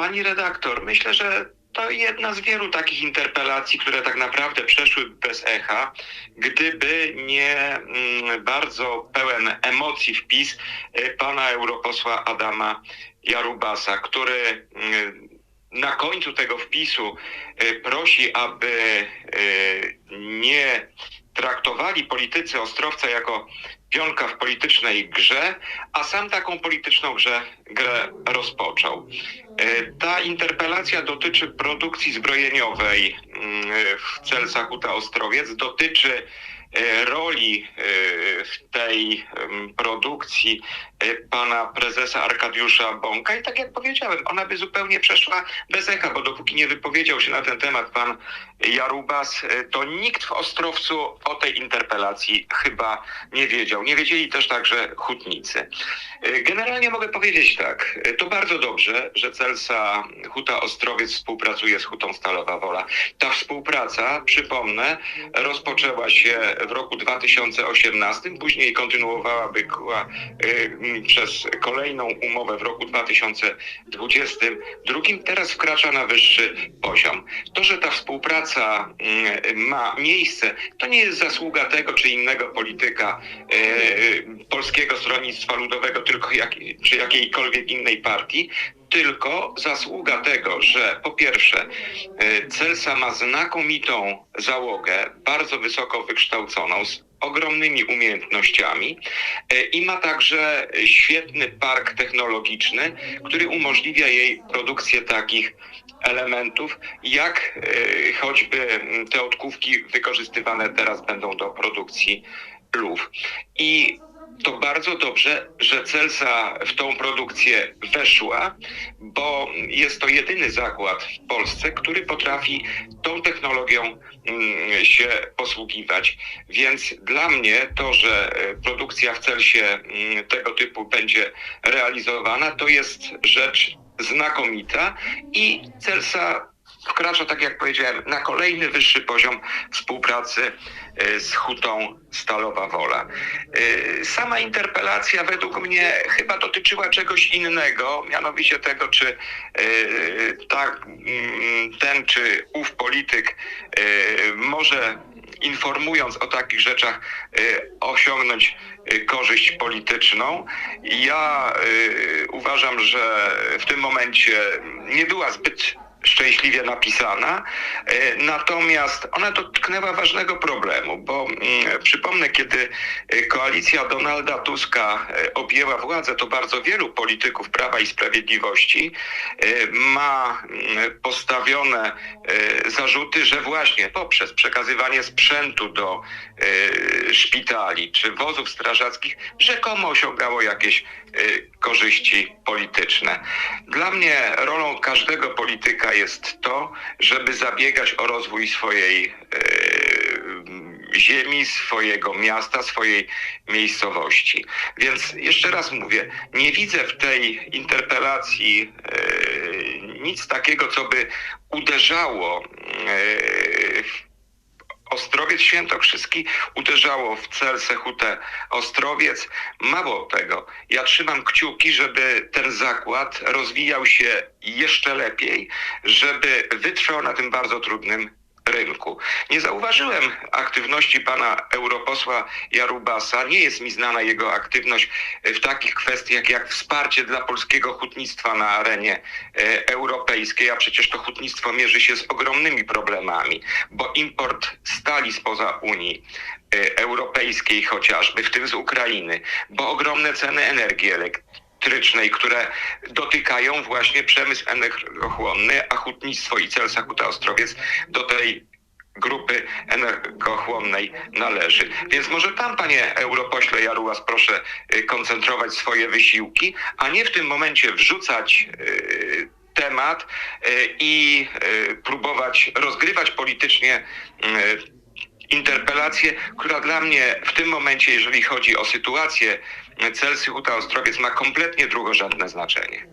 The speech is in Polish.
Pani redaktor, myślę, że to jedna z wielu takich interpelacji, które tak naprawdę przeszły bez echa, gdyby nie mm, bardzo pełen emocji wpis y, pana europosła Adama Jarubasa, który mm, na końcu tego wpisu y, prosi, aby y, nie traktowali politycy Ostrowca jako pionka w politycznej grze, a sam taką polityczną grze, grę rozpoczął. E, Ta interpelacja dotyczy produkcji zbrojeniowej mm, w Celsach Huta Ostrowiec, dotyczy e, roli e, w tej produkcji pana prezesa Arkadiusza Bąka i tak jak powiedziałem, ona by zupełnie przeszła bez echa, bo dopóki nie wypowiedział się na ten temat pan Jarubas, to nikt w Ostrowcu o tej interpelacji chyba nie wiedział. Nie wiedzieli też także hutnicy. Generalnie mogę powiedzieć tak, to bardzo dobrze, że Celsa Huta Ostrowiec współpracuje z Hutą Stalowa Wola. Ta współpraca, przypomnę, rozpoczęła się w roku 2018, później kontynuowałaby była, y, przez kolejną umowę w roku 2022, teraz wkracza na wyższy poziom. To, że ta współpraca y, ma miejsce, to nie jest zasługa tego czy innego polityka y, Polskiego Stronnictwa Ludowego, tylko jak, czy jakiejkolwiek innej partii, tylko zasługa tego, że po pierwsze y, Celsa ma znakomitą załogę, bardzo wysoko wykształconą, z ogromnymi umiejętnościami y, i ma także świetny park technologiczny, który umożliwia jej produkcję takich elementów, jak y, choćby mm, te odkówki wykorzystywane teraz będą do produkcji lów. I to bardzo dobrze, że Celsa w tą produkcję weszła, bo jest to jedyny zakład w Polsce, który potrafi tą technologią mm, się posługiwać. Więc dla mnie to, że e, produkcja w Celsie mm, tego typu będzie realizowana, to jest rzecz znakomita i Celsa wkracza, tak jak powiedziałem, na kolejny wyższy poziom współpracy e, z Hutą Stalowa Wola. E, Sama interpelacja według mnie chyba dotyczyła czegoś innego, mianowicie tego, czy e, mm, ten czy ów polityk może informując o takich rzeczach osiągnąć korzyść polityczną. Ja uważam, że w tym momencie nie była zbyt szczęśliwie napisana, e, natomiast ona dotknęła ważnego problemu, bo mm, przypomnę, kiedy e, koalicja Donalda Tuska e, objęła władzę, to bardzo wielu polityków Prawa i Sprawiedliwości ma mm, postawione zarzuty, że właśnie poprzez przekazywanie sprzętu do szpitali czy wozów strażackich rzekomo osiągało jakieś korzyści polityczne. Dla mnie rolą każdego polityka jest to, żeby zabiegać o rozwój swojej e, ziemi, swojego miasta, swojej miejscowości. Więc jeszcze raz mówię, nie widzę w tej interpelacji e, nic takiego, co by uderzało e, Ostrowiec Świętokrzyski uderzało w Celsę Hutę Ostrowiec. Mało tego, ja trzymam kciuki, żeby ten zakład rozwijał się jeszcze lepiej, żeby wytrwał na tym bardzo trudnym rynku. Nie zauważyłem aktywności pana europosła Jarubasa. Nie jest mi znana jego aktywność w takich kwestiach jak wsparcie dla polskiego hutnictwa na arenie e, europejskiej, a przecież to hutnictwo mierzy się z ogromnymi problemami, bo import stali spoza Unii e, Europejskiej chociażby, w tym z Ukrainy, bo ogromne ceny energii elektrycznej elektrycznej, które dotykają właśnie przemysł energochłonny, a hutnictwo i Celsa Huta Ostrowiec do tej grupy energochłonnej należy. Więc może tam, panie europośle Jarułas, proszę y, koncentrować swoje wysiłki, a nie w tym momencie wrzucać y, temat y, i próbować rozgrywać politycznie interpelację, która dla mnie w tym momencie, jeżeli chodzi o sytuację Celsy Huta Ostrowiec, ma kompletnie drugorzędne znaczenie.